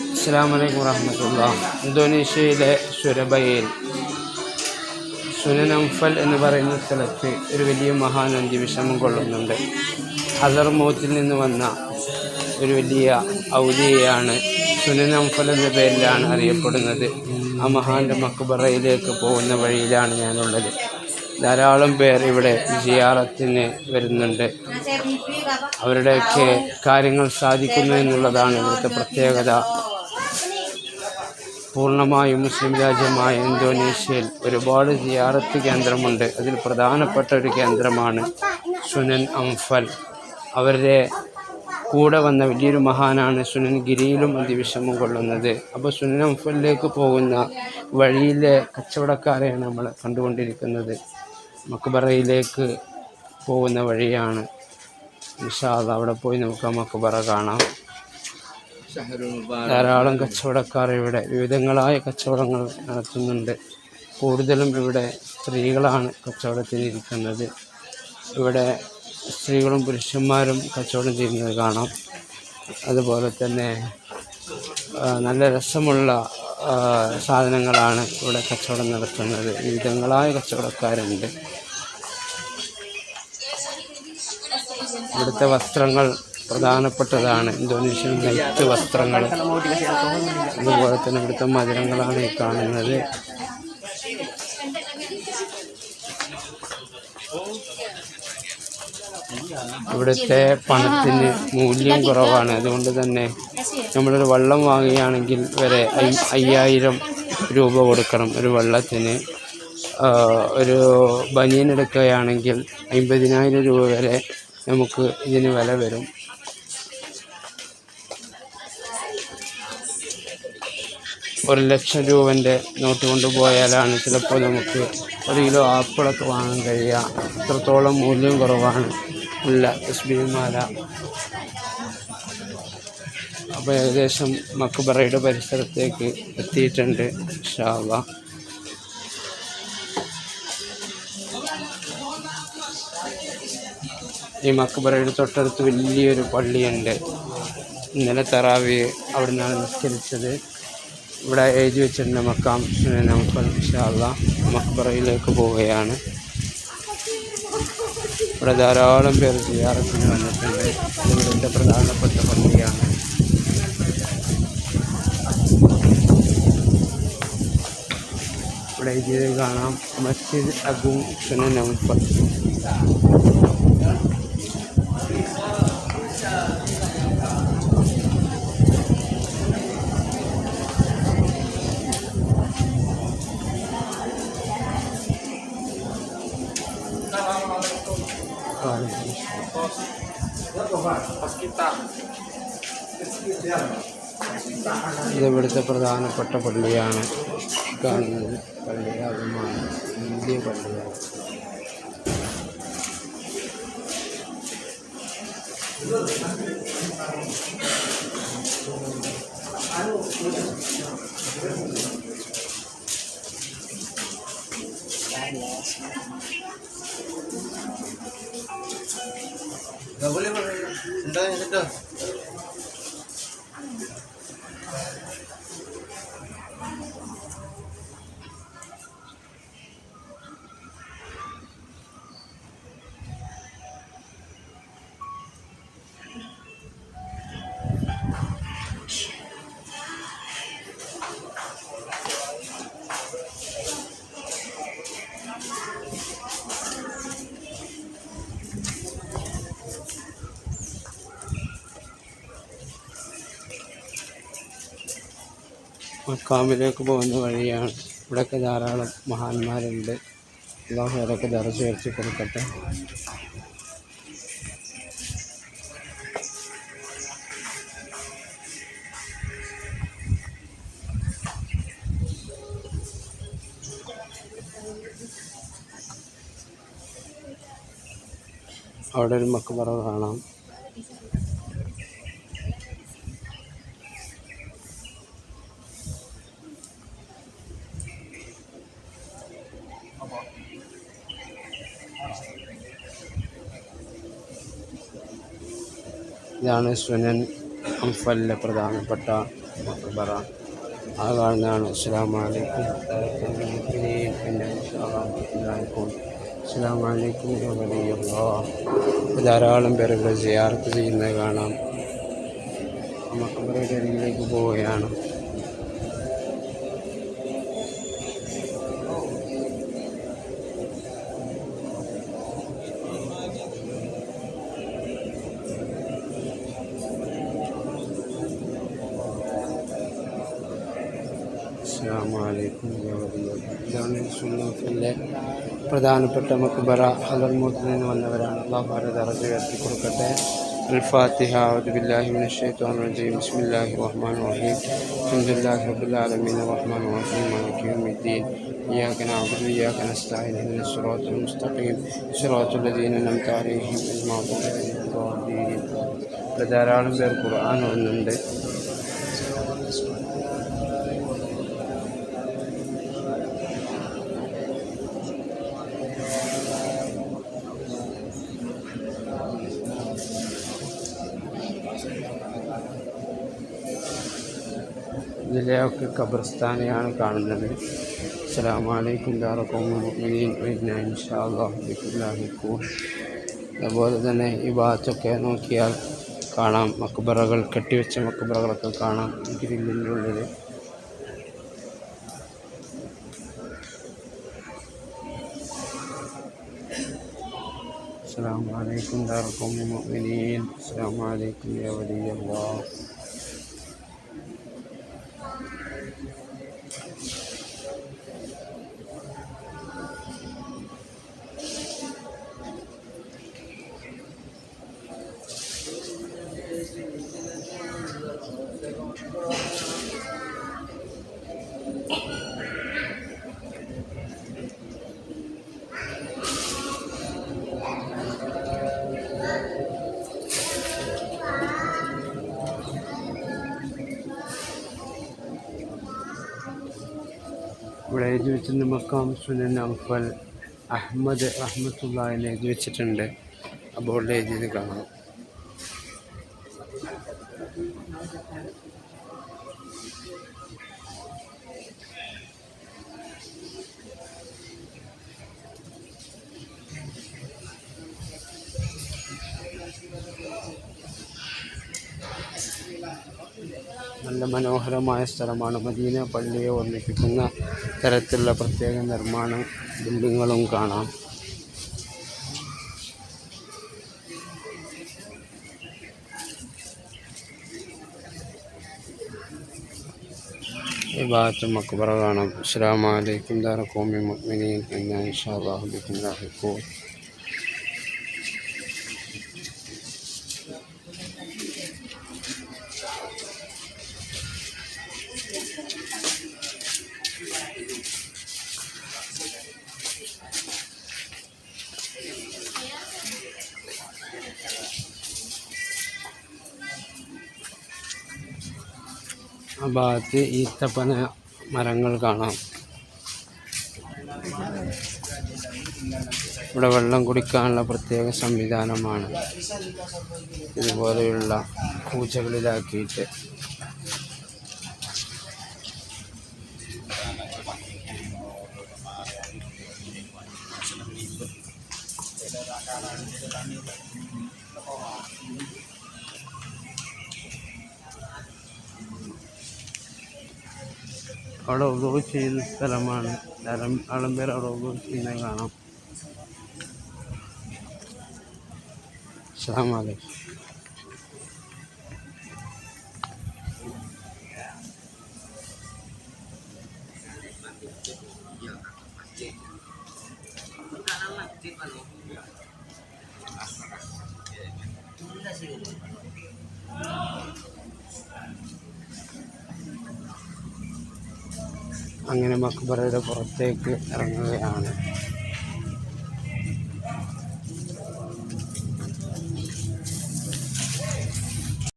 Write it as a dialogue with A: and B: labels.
A: അസ്സാം വലൈക്കും വറഹമത്തുള്ള ഇന്തോനേഷ്യയിലെ സുരബയിൽ സുനനംഫൽ എന്ന് പറയുന്ന സ്ഥലത്ത് ഒരു വലിയ മഹാനന്ദി വിഷമം കൊള്ളുന്നുണ്ട്. ഹസർമൗത്തിൽ നിന്ന് വന്ന ഒരു വലിയ ഔലിയയാണ് സുനനംഫൽ എന്ന പേരിലാണ് അറിയപ്പെടുന്നത്. ആ മഹാന്റെ മക്ബറയിലേക്ക് പോകുന്ന വഴിയിലാണ് ഞാനുള്ളത്. ധാരാളം പേർ ഇവിടെ ജിയാറത്തിന് വരുന്നുണ്ട്. അവരുടെയൊക്കെ കാര്യങ്ങൾ സാധിക്കുന്നു എന്നുള്ളതാണ് ഇവിടുത്തെ പ്രത്യേകത. പൂർണമായും മുസ്ലിം രാജ്യമായ ഇന്തോനേഷ്യയിൽ ഒരുപാട് സിയാറത്ത് കേന്ദ്രമുണ്ട്. അതിൽ പ്രധാനപ്പെട്ട ഒരു കേന്ദ്രമാണ് സുനൻ അംഫൽ. അവരുടെ കൂടെ വന്ന വലിയൊരു മഹാനാണ് സുനൻ ഗിരിയിലും അതിവിഷമം കൊള്ളുന്നത്. അപ്പോൾ സുനൻ അംഫലിലേക്ക് പോകുന്ന വഴിയിലെ കച്ചവടക്കാരെയാണ് നമ്മൾ കണ്ടുകൊണ്ടിരിക്കുന്നത്. മക്ബറയിലേക്ക് പോകുന്ന വഴിയാണ്. വിഷാദ് അവിടെ പോയി നമുക്ക് ആ മക്ബറ കാണാം. ധാരാളം കച്ചവടക്കാർ ഇവിടെ വിവിധങ്ങളായ കച്ചവടങ്ങൾ നടത്തുന്നുണ്ട്. കൂടുതലും ഇവിടെ സ്ത്രീകളാണ് കച്ചവടത്തിന് ഇരിക്കുന്നത്. ഇവിടെ സ്ത്രീകളും പുരുഷന്മാരും കച്ചവടം ചെയ്യുന്നത് കാണാം. അതുപോലെ തന്നെ നല്ല രസമുള്ള സാധനങ്ങളാണ് ഇവിടെ കച്ചവടം നടത്തുന്നത്. വിവിധങ്ങളായ കച്ചവടക്കാരുണ്ട്. ഇവിടുത്തെ വസ്ത്രങ്ങൾ പ്രധാനപ്പെട്ടതാണ് ഇന്തോനേഷ്യൻ നെയ്ത്ത് വസ്ത്രങ്ങൾ. അതുപോലെ തന്നെ ഇവിടുത്തെ മധുരങ്ങളാണ് ഈ കാണുന്നത്. ഇവിടുത്തെ പണത്തിന് മൂല്യം കുറവാണ്. അതുകൊണ്ട് തന്നെ നമ്മളൊരു വള്ളം വാങ്ങുകയാണെങ്കിൽ വരെ അയ്- അയ്യായിരം രൂപ കൊടുക്കണം ഒരു വെള്ളത്തിന്. ഒരു ബനിയൻ എടുക്കുകയാണെങ്കിൽ അമ്പതിനായിരം രൂപ വരെ നമുക്ക് ഇതിന് വില വരും. ഒരു ലക്ഷം രൂപന്റെ നോട്ട് കൊണ്ടുപോയാലാണ് ചിലപ്പോൾ നമുക്ക് ഒരു കിലോ ആപ്പിളൊക്കെ വാങ്ങാൻ കഴിയുക. അത്രത്തോളം മൂല്യം കുറവാണ് ഉള്ള മാല. അപ്പോൾ ഏകദേശം മക്ബറയുടെ പരിസരത്തേക്ക് എത്തിയിട്ടുണ്ട് ഷാവ ഈ മക്ബറയുടെ തൊട്ടടുത്ത് വലിയൊരു പള്ളിയുണ്ട്. ഇന്നലെ തറാവി അവിടെ നിന്നാണ് നിസ്കരിച്ചത്. ഇവിടെ എഴുതി വെച്ചിട്ടുണ്ട് മക്കാം നമുക്ക് ഇൻഷാല്ല മക്ബറയിലേക്ക് പോവുകയാണ്. ഇവിടെ ധാരാളം പേർ സിയാറത്തിന് വന്നിട്ടുണ്ട്. ഇവിടുത്തെ പ്രധാനപ്പെട്ട പള്ളിയാണ്. ഇവിടെ ഇതിൽ കാണാം. മസ്ജിദ് അബു സുനനൗഫൽ ഇത് ഇവിടുത്തെ പ്രധാനപ്പെട്ട പള്ളിയാണ്? കാണുന്നത് പള്ളി അതുമാണ് വലിയ പള്ളിയാണ്.
B: Gak boleh Gaguli mo. Sandali, sandali.
A: മക്കാമിലേക്ക് പോകുന്ന വഴിയാണ്. ഇവിടെയൊക്കെ ധാരാളം മഹാന്മാരുണ്ട്. അള്ളാഹു അതൊക്കെ ദർജ ഉയർത്തി കൊടുക്കട്ടെ. അവിടെ ഒരു മക്ബറ കാണാം. ഇതാണ് സുനൻ അംഫലിലെ പ്രധാനപ്പെട്ട മക്ബറ ആ കാണുന്നതാണ്. അസ്സാം വലൈക്കും വലൈക്കും ധാരാളം പേരുകൾ ഇവിടെ സിയാറത്ത് ചെയ്യുന്നത് കാണാം. മക്കബറയുടെ അരികിലേക്ക് പോവുകയാണ്. അസ്സാമലൈക്കും ഇതാണ് സുന്നത്തിൻ്റെ പ്രധാനപ്പെട്ട മക്ബറ ഹലർമൂത്തിൽ നിന്ന് വന്നവരാണ് അള്ളാഹു അവരെ ദറജ ഉയർത്തി കൊടുക്കട്ടെ الفاتحة أعوذ بالله من الشيطان الرجيم بسم الله الرحمن الرحيم الحمد لله رب العالمين الرحمن الرحيم مالك يوم الدين إياك نعبد وإياك نستعين اهدنا الصراط المستقيم صراط الذين أنعمت عليهم غير المغضوب عليهم ولا الضالين ഇവിടെ ധാരാളം പേർ ഖുർആൻ ഓതുന്നുണ്ട് ഇതിലെയൊക്കെ ഖബർസ്ഥാനെയാണ് കാണുന്നത്. അസ്സാമലൈക്കും ഇൻഷാല്ലാഹിക്കും അതുപോലെ തന്നെ ഈ ഭാഗത്തൊക്കെ നോക്കിയാൽ കാണാം. മക്ബറകൾ കെട്ടിവെച്ച മക്ബറകളൊക്കെ കാണാം. ഗ്രില്ലിനുള്ളിൽ അസ്സാമലൈക്കും അസ്സാമലൈക്കും യാ വലിയ അള്ളാഹ് ഇവിടെ എഴുതി വെച്ചിട്ടുണ്ട് മക്കാം സുനൻ അഫൽ അഹമ്മദ് റഹ്മത്തുള്ള എന്ന് എഴുതി വെച്ചിട്ടുണ്ട്. ആ ബോർഡിൽ എഴുതിയത് കാണാം. നല്ല മനോഹരമായ സ്ഥലമാണ്. മദീന പള്ളിയെ ഓർമ്മിപ്പിക്കുന്ന തരത്തിലുള്ള പ്രത്യേക നിർമ്മാണ ബിൽഡിങ്ങുകളും കാണാം. ഭാഗത്ത് മക്ബറ കാണാം. അസ്സലാമു അലൈക്കും ദാറ കോമി മുഅ്മിനീൻ. ഇന്നാ ഇൻഷാ അല്ലാഹു ബിക്കും ആ ഭാഗത്ത് ഈത്തപ്പന മരങ്ങൾ കാണാം. ഇവിടെ വെള്ളം കുടിക്കാനുള്ള പ്രത്യേക സംവിധാനമാണ്. ഇതുപോലെയുള്ള കൂച്ചകളിലാക്കിയിട്ട് അവിടെ ഉദവ് ചെയ്യുന്ന സ്ഥലമാണ് ധാരാളം പേർ അവിടെ ഉദവ് ചെയ്യുന്നത് കാണാം അസ്സലാമു അലൈക്കും അങ്ങനെ മക്ബറയുടെ പുറത്തേക്ക് ഇറങ്ങുകയാണ്.